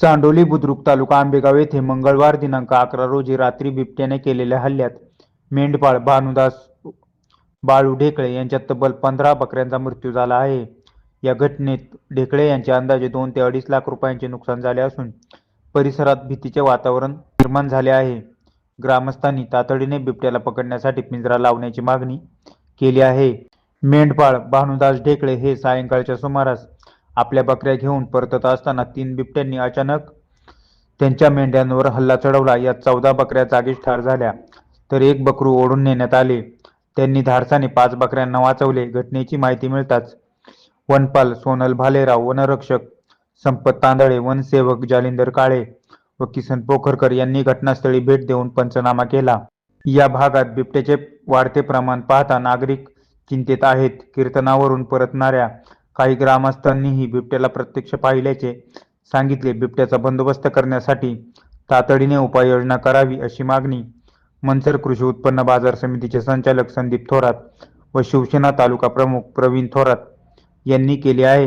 चांडोली बुद्रुक तालुका आंबेगाव येथे मंगळवार दिनांक अकरा रोजी रात्री बिबट्याने केलेल्या हल्ल्यात मेंढपाळ भानुदास बाळू ढेकळे यांच्या तब्बल पंधरा बकऱ्यांचा मृत्यू झाला आहे. या घटनेत ढेकळे यांचे अंदाजे दोन ते अडीच लाख रुपयांचे नुकसान झाले असून परिसरात भीतीचे वातावरण निर्माण झाले आहे. ग्रामस्थांनी तातडीने बिबट्याला पकडण्यासाठी पिंजरा लावण्याची मागणी केली आहे. मेंढपाळ भानुदास ढेकळे हे सायंकाळच्या सुमारास आपल्या बकऱ्या घेऊन परतत असताना तीन बिबट्यांनी अचानक त्यांच्या मेंढ्यांवर हल्ला चढवला. यात चौदा बकऱ्या जागीच ठार झाल्या. तर एक बकरू ओढून नेण्यात आले. त्यांनी धाडसाने पाच बकऱ्यांना वाचवले. घटनेची माहिती मिळताच वनपाल सोनल भालेराव वनरक्षक संपत तांदळे वनसेवक जालिंदर काळे व किसन पोखरकर यांनी घटनास्थळी भेट देऊन पंचनामा केला. या भागात बिबट्याचे वाढते प्रमाण पाहता नागरिक चिंतेत आहेत. कीर्तनावरून परतणाऱ्या काही ग्रामस्थांनीही बिबट्याला प्रत्यक्ष पाहिल्याचे सांगितले. बिबट्याचा बंदोबस्त करण्यासाठी तातडीने उपाययोजना करावी अशी मागणी मनसर कृषी उत्पन्न बाजार समितीचे संचालक संदीप थोरात व शिवसेना तालुका प्रमुख प्रवीण थोरात यांनी केली आहे.